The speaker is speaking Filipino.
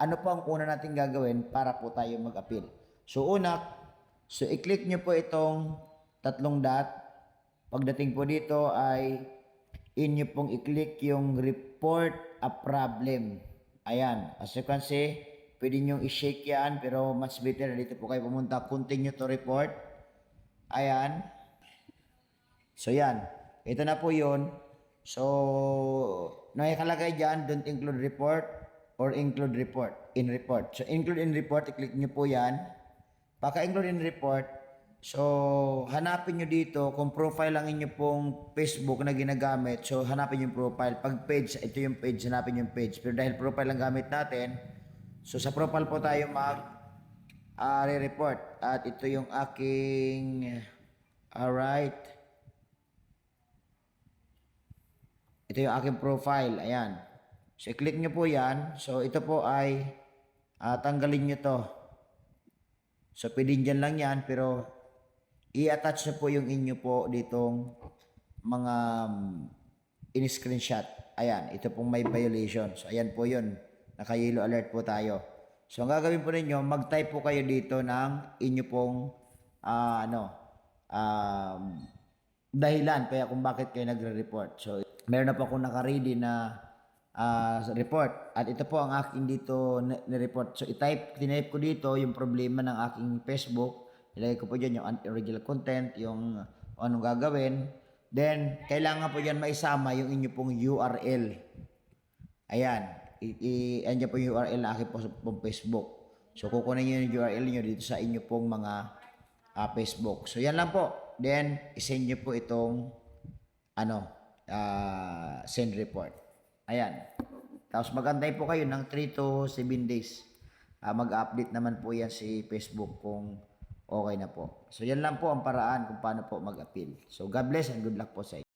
ano po ang una natin gagawin para po tayo mag-appeal. So una, so i-click nyo po itong tatlong dot. Pagdating po dito ay inyo pong i-click yung report a problem. Ayan, as you can see, pwede nyo i-shake yan pero much better dito po kayo pumunta. Continue to report. Ayan. So yan, ito na po yun. So, nakalagay dyan, don't include report or include report in report. So, include in report, i-click nyo po yan. Pagka-include in report, so, hanapin nyo dito kung profile lang inyo pong Facebook na ginagamit. So, hanapin yung profile. Pag page, ito yung page, hanapin yung page. Pero dahil profile lang gamit natin, so sa profile po tayo mag ah, re-report. At ito yung aking, alright, Ito yung aking profile. Ayan. So, i-click nyo po yan. So, ito po ay ah, tanggalin nyo to. So, pwede dyan lang yan. Pero, i-attach nyo po yung inyo po ditong mga um, in-screenshot. Ayan. Ito pong may violation. So, ayan po yun. Naka-yellow alert po tayo. So, ang gagawin po ninyo, mag-type po kayo dito ng inyo pong ah, ano, um, dahilan kaya kung bakit kayo nagre-report. So, meron na po akong naka-ready na ah, report. At ito po ang aking dito ni-report. So, i-type, tinype ko dito yung problema ng aking Facebook. Ilagay ko po dyan yung original content, yung anong gagawin. Then, kailangan po dyan maisama yung inyo pong URL. Ayan. I, i, po yung URL na aking po sa Facebook. So, kukunin nyo yung URL nyo dito sa inyo pong mga ah, Facebook. So, yan lang po. Then, isend nyo po itong ano, ah, send report. Ayan. Tapos magantay po kayo ng 3 to 7 days. Ah, mag-update naman po yan si Facebook kung okay na po. So, yan lang po ang paraan kung paano po mag-appeal. So, God bless and good luck po sa inyo.